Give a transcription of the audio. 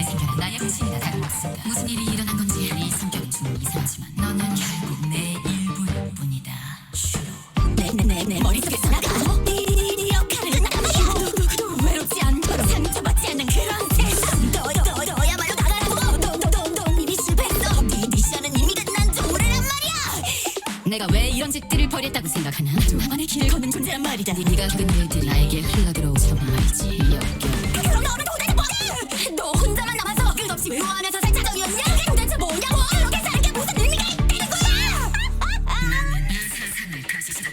있을까 무슨 일이 일어난 건지 네 성격은 좀 이상하지만 너는 결국 내 일부뿐이다. 슈로. 내내내 머릿속에서 나가. 내가 왜 이런 짓들을 벌였다고 생각하나? 나만의 길을 걷는 존재란 말이다. 네, 네가 그 일들이 나에게 흘러들어오자고 말이지 응원하면서 살짝 정이었냐? 그게 대체 뭐냐고 이렇게 뭐 사는 게 무슨 의미가 있는 거야? 아, 아, 아. 난 세상을 다시 생각